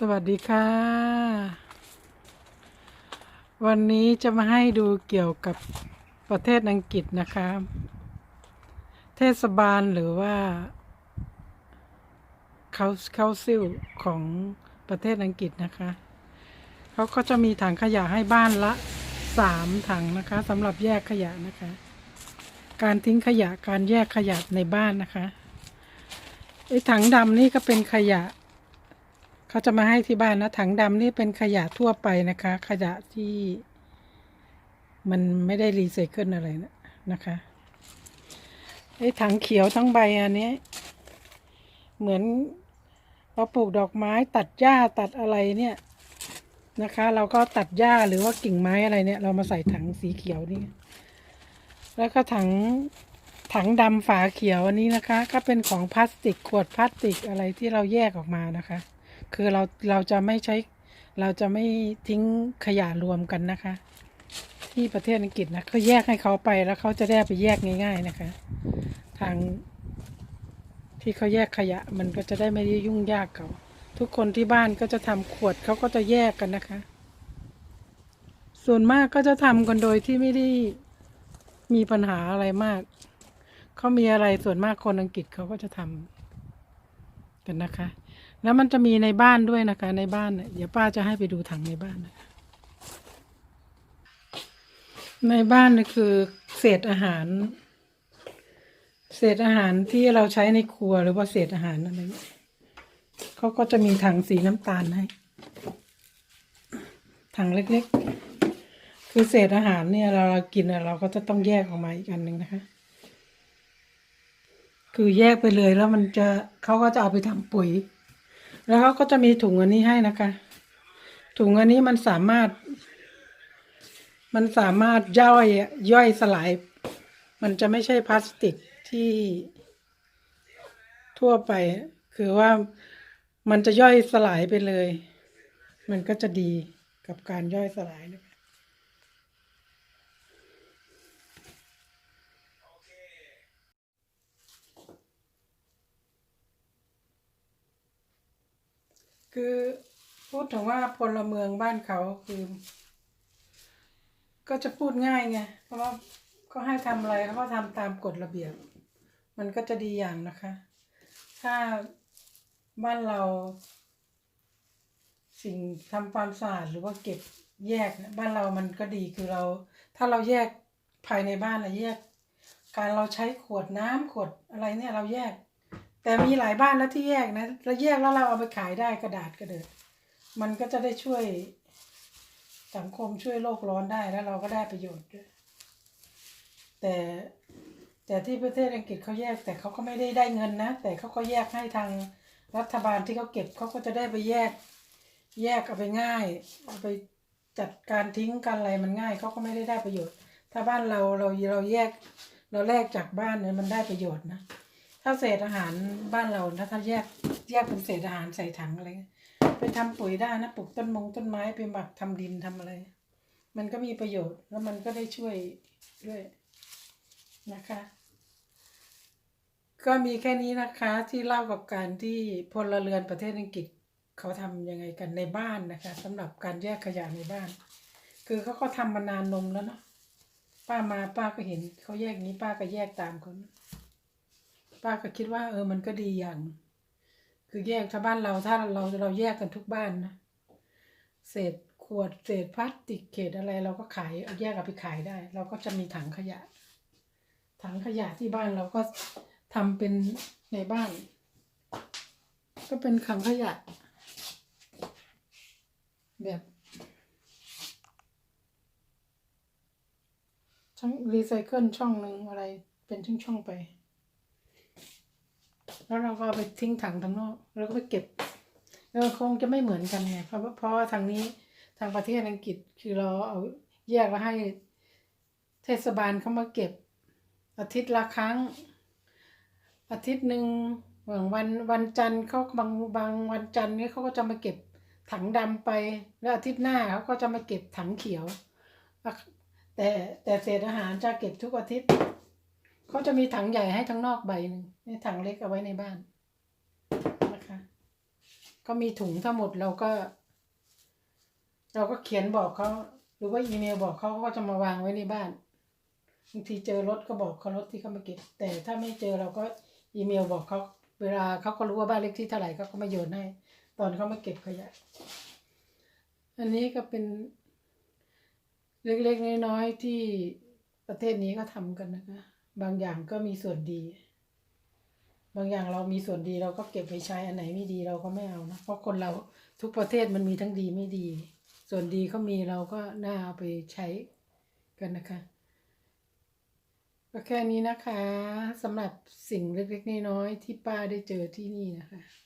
สวัสดีค่ะ วันนี้จะมาให้ดูเกี่ยวกับประเทศอังกฤษนะคะ เทศบาลหรือว่าเขาเขาซิลของประเทศอังกฤษนะคะ เขาก็จะมีถังขยะให้บ้านละสามถังนะคะสำหรับแยกขยะนะคะ การทิ้งขยะการแยกขยะในบ้านนะคะไอ้ถังดำนี่ก็เป็นขยะ เขาจะมาให้ที่บ้านนะถังดำนี่เป็นขยะทั่วไปนะคะ ขยะที่ มันไม่ได้รีไซเคิลอะไรนะนะคะไอ้ถังเขียวทั้งใบอันนี้ เหมือนเราปลูกดอกไม้ตัดหญ้าตัดอะไรเนี่ยนะคะ เราก็ตัดหญ้าหรือว่ากิ่งไม้อะไรเนี่ย เรามาใส่ถังสีเขียวนี่ แล้วก็ถังถังดำฝาเขียวอันนี้นะคะ ก็เป็นของพลาสติกขวดพลาสติกอะไรที่เราแยกออกมานะคะ คือเราเราจะไม่ใช้เราจะไม่ทิ้งขยะรวมกันนะคะ ที่ประเทศอังกฤษนะเขาแยกให้เขาไปแล้วเขาจะได้ไปแยกง่าย ๆนะคะ ทาง ที่เขาแยกขยะมันก็จะได้ไม่ได้ยุ่งยากเขาทุกคนที่บ้านก็จะทำขวดเขาก็จะแยกกันนะคะ ส่วนมากก็จะทำกันโดยที่ไม่ได้มีปัญหาอะไรมากเขามีอะไรส่วนมากคนอังกฤษเขาก็จะทำ กันนะคะ แล้วมันจะมีในบ้านด้วยนะคะ ในบ้านน่ะเดี๋ยวป้าจะให้ไปดูถังในบ้านนะคะ ในบ้านนี่คือเศษอาหาร เศษอาหารที่เราใช้ในครัวหรือว่าเศษอาหารอะไรเขาก็จะมีถังสีน้ำตาลให้ถังเล็กๆ คือเศษอาหารเนี่ยเราเรากินเราก็จะต้องแยกออกมาอีกอันหนึ่งนะคะ คือแยกไปเลยแล้วมันจะเขาก็จะเอาไปทำปุ๋ย แล้วเขาก็จะมีถุงอันนี้ให้นะคะ ถุงอันนี้มันสามารถ มันสามารถย่อยย่อยสลาย มันจะไม่ใช่พลาสติกที่ทั่วไป คือว่ามันจะย่อยสลายไปเลย มันก็จะดีกับการย่อยสลายนะคะ คือพูดถึงว่าพลเมืองบ้านเขาคือ ก็จะพูดง่ายไงเพราะว่าก็ให้ทำอะไรเขาก็ทำตามกฎระเบียบ มันก็จะดีอย่างนะคะ ถ้าบ้านเรา สิ่งทำความสะอาดหรือว่าเก็บแยกเนี่ยบ้านเรามันก็ดีคือเรา ถ้าเราแยกภายในบ้านเราแยก การเราใช้ขวดน้ำขวดอะไรเนี่ยเราแยก แต่มีหลายบ้านแล้วที่แยกนะเราแยกแล้วเราเอาไปขายได้กระดาษกระเดิดมันก็จะได้ช่วยสังคมช่วยโลกร้อนได้แล้วเราก็ได้ประโยชน์ด้วยแต่แต่ที่ประเทศอังกฤษเขาแยก แต่เขาก็ไม่ได้ได้เงินนะ แต่เขาก็แยกให้ทางรัฐบาลที่เขาเก็บเขาก็จะได้ไปแยก แยกเอาไปง่ายเอาไปจัดการทิ้งกันอะไรมันง่ายเขาก็ไม่ได้ได้ประโยชน์ ถ้าบ้านเราเราเราแยกเราแลกจากบ้านเนี่ยมันได้ประโยชน์นะ ถ้าเศษอาหารบ้านเราถ้าถ้าแยกแยกเป็นเศษอาหารใส่ถังอะไรไปทำปุ๋ยได้นะปลูกต้นมงต้นไม้ไปหมักทำดินทำอะไร มันก็มีประโยชน์แล้วมันก็ได้ช่วยด้วยนะคะ ก็มีแค่นี้นะคะที่เล่ากับการที่พลเรือนประเทศอังกฤษเขาทำยังไงกันในบ้านนะคะสำหรับการแยกขยะในบ้าน คือเขาก็ทำมานานนมแล้วเนาะป้ามาป้าก็เห็นเขาแยกนี้ป้าก็แยกตามคน ป้าก็คิดว่า เออมันก็ดีอย่าง คือแยกถ้าบ้านเราถ้าเราเราแยกกันทุกบ้านนะเศษขวดเศษพลาสติกเศษอะไร เราก็ขายเอาแยกเอาไปขายได้ เราก็จะมีถังขยะ ถังขยะที่บ้านเราก็ทำเป็นในบ้าน ก็เป็นถังขยะ แบบช่องรีไซเคิลช่องหนึ่งอะไรเป็นช่องๆไป แล้วเราก็ไปทิ้งถังทางนอกแล้วก็ไปเก็บเออคงจะไม่เหมือนกันไงเพราะเพราะว่าทางนี้ทางประเทศอังกฤษคือเราเอาแยกแล้วให้เทศบาลเขามาเก็บ อาทิตย์ละครั้ง อาทิตย์หนึ่งอย่างวันวันจันทร์เขาบางบางวันจันทร์นี่ยเขาก็จะมาเก็บถังดำไป แล้วอาทิตย์หน้าเขาก็จะมาเก็บถังเขียว แต่แต่เศษอาหารจะเก็บทุกอาทิตย์ เขาจะมีถังใหญ่ให้ทั้งนอกใบหนึ่งในถังเล็กเอาไว้ในบ้านนะคะ ก็มีถุงทั้งหมดเราก็ เราก็เขียนบอกเขาหรือว่าอีเมลบอกเขาเขาก็จะมาวางไว้ในบ้านบางทีเจอรถก็บอกเขารถที่เขามาเก็บ แต่ถ้าไม่เจอเราก็อีเมลบอกเขาเวลาเขาก็รู้ว่าบ้านเลขที่เท่าไหร่เขาก็มาโยนให้ตอนเขามาเก็บขยะ อันนี้ก็เป็นเล็กๆน้อยๆที่ประเทศนี้ก็ทำกันนะคะ บางอย่างก็มีส่วนดี บางอย่างเรามีส่วนดีเราก็เก็บไปใช้อันไหนไม่ดีเราก็ไม่เอานะเพราะคนเราทุกประเทศมันมีทั้งดีไม่ดี ส่วนดีเขามีเราก็น่าเอาไปใช้กันนะคะก็แค่นี้นะคะสำหรับสิ่งเล็กๆน้อยๆที่ป้าได้เจอที่นี่นะคะ